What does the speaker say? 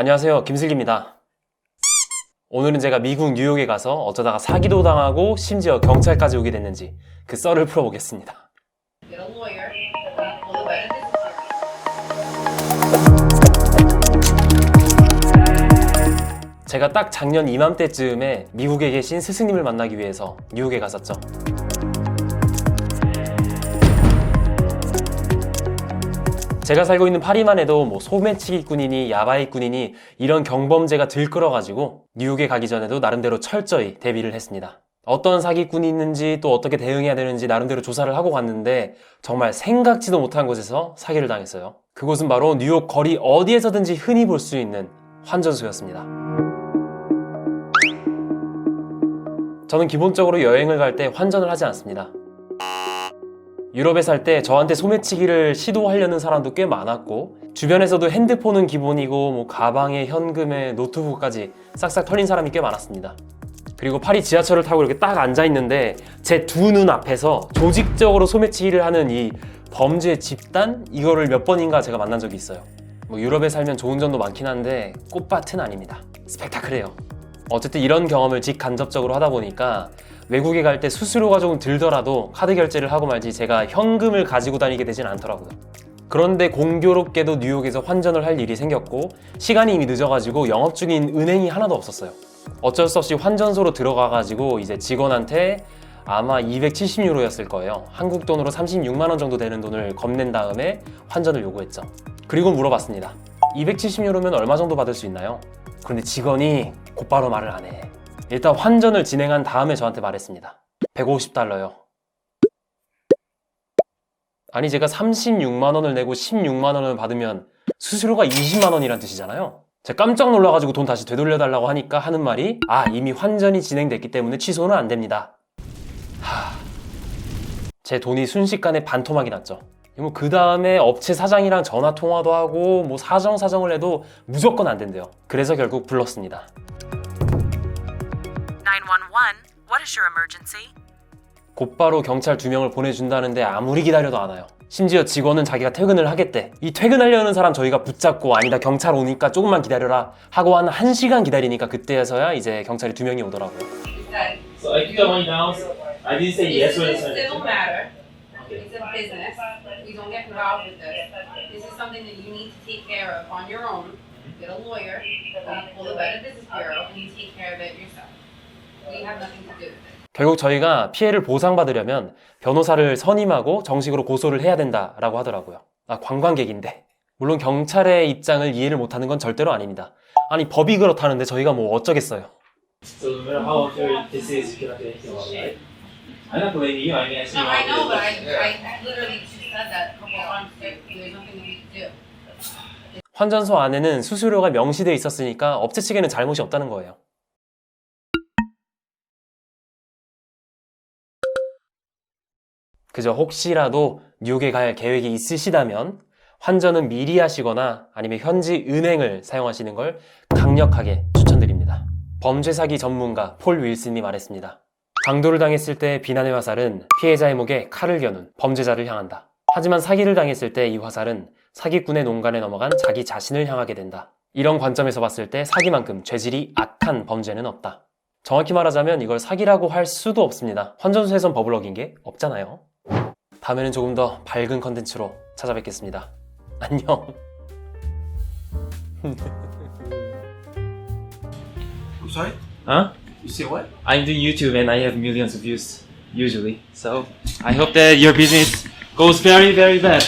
안녕하세요. 김슬기입니다. 오늘은 제가 미국 뉴욕에 가서 어쩌다가 사기도 당하고 심지어 경찰까지 오게 됐는지 그 썰을 풀어보겠습니다. 제가 딱 작년 이맘때쯤에 미국에 계신 스승님을 만나기 위해서 뉴욕에 갔었죠. 제가 살고 있는 파리만 해도 뭐 소매치기꾼이니 야바이꾼이니 이런 경범죄가 들끓어가지고 뉴욕에 가기 전에도 나름대로 철저히 대비를 했습니다. 어떤 사기꾼이 있는지 또 어떻게 대응해야 되는지 나름대로 조사를 하고 갔는데 정말 생각지도 못한 곳에서 사기를 당했어요. 그곳은 바로 뉴욕 거리 어디에서든지 흔히 볼 수 있는 환전소였습니다. 저는 기본적으로 여행을 갈 때 환전을 하지 않습니다. 유럽에 살 때 저한테 소매치기를 시도하려는 사람도 꽤 많았고 주변에서도 핸드폰은 기본이고 뭐 가방에 현금에 노트북까지 싹싹 털린 사람이 꽤 많았습니다. 그리고 파리 지하철을 타고 이렇게 딱 앉아 있는데 제 두 눈 앞에서 조직적으로 소매치기를 하는 이 범죄 집단 이거를 몇 번인가 제가 만난 적이 있어요. 뭐 유럽에 살면 좋은 점도 많긴 한데 꽃밭은 아닙니다. 스펙타클해요. 어쨌든 이런 경험을 직간접적으로 하다 보니까 외국에 갈 때 수수료가 조금 들더라도 카드 결제를 하고 말지 제가 현금을 가지고 다니게 되진 않더라고요. 그런데 공교롭게도 뉴욕에서 환전을 할 일이 생겼고 시간이 이미 늦어가지고 영업 중인 은행이 하나도 없었어요. 어쩔 수 없이 환전소로 들어가가지고 이제 직원한테 아마 270유로였을 거예요. 한국 돈으로 36만 원 정도 되는 돈을 건넨 다음에 환전을 요구했죠. 그리고 물어봤습니다. 270유로면 얼마 정도 받을 수 있나요? 그런데 직원이 곧바로 말을 안 해. 일단 환전을 진행한 다음에 저한테 말했습니다. 150달러요. 아니 제가 36만 원을 내고 16만 원을 받으면 수수료가 20만 원이란 뜻이잖아요. 제가 깜짝 놀라가지고 돈 다시 되돌려 달라고 하니까 하는 말이 아 이미 환전이 진행됐기 때문에 취소는 안 됩니다. 하... 제 돈이 순식간에 반토막이 났죠. 뭐 그 다음에 업체 사장이랑 전화 통화도 하고 뭐 사정 사정을 해도 무조건 안 된대요. 그래서 결국 불렀습니다. 911, what is your emergency? 곧바로 경찰 두 명을 보내준다는데 아무리 기다려도 안 와요. 심지어 직원은 자기가 퇴근을 하겠대. 이 퇴근하려는 사람 저희가 붙잡고 아니다 경찰 오니까 조금만 기다려라 하고 한 1시간 기다리니까 그때서야 이제 경찰이 두 명이 오더라고요. So I took the money down. I didn't say yes or yes. still matter. It's a business. We don't get involved with this. This is something that you need to take care of on your own. Get a lawyer, pull the Better Business Bureau, and you take care of it yourself. We have nothing to do with it. 결국 저희가 피해를 보상받으려면 변호사를 선임하고 정식으로 고소를 해야 된다라고 하더라고요. 아, 관광객인데. 물론 경찰의 입장을 이해를 못하는 건 절대로 아닙니다. 아니, 법이 그렇다는데 저희가 뭐 어쩌겠어요. So no matter how unfair this is, you cannot do anything about it, right? I'm not blaming you. I mean, I see No, you I out know, but I, there. I literally just said that a couple times. There- There's nothing that we can do. 환전소 안에는 수수료가 명시돼 있었으니까 업체 측에는 잘못이 없다는 거예요. 그저 혹시라도 뉴욕에 갈 계획이 있으시다면 환전은 미리 하시거나 아니면 현지 은행을 사용하시는 걸 강력하게 추천드립니다. 범죄 사기 전문가 폴 윌슨이 말했습니다. 강도를 당했을 때 비난의 화살은 피해자의 목에 칼을 겨눈 범죄자를 향한다. 하지만 사기를 당했을 때 이 화살은 사기꾼의 농간에 넘어간 자기 자신을 향하게 된다. 이런 관점에서 봤을 때 사기만큼 죄질이 악한 범죄는 없다. 정확히 말하자면 이걸 사기라고 할 수도 없습니다. 환전소에선 어긴 게 없잖아요. 다음에는 조금 더 밝은 컨텐츠로 찾아뵙겠습니다. 안녕. I'm sorry? Huh? You say what? I'm doing YouTube and I have millions of views usually. So I hope that your business goes very, very bad.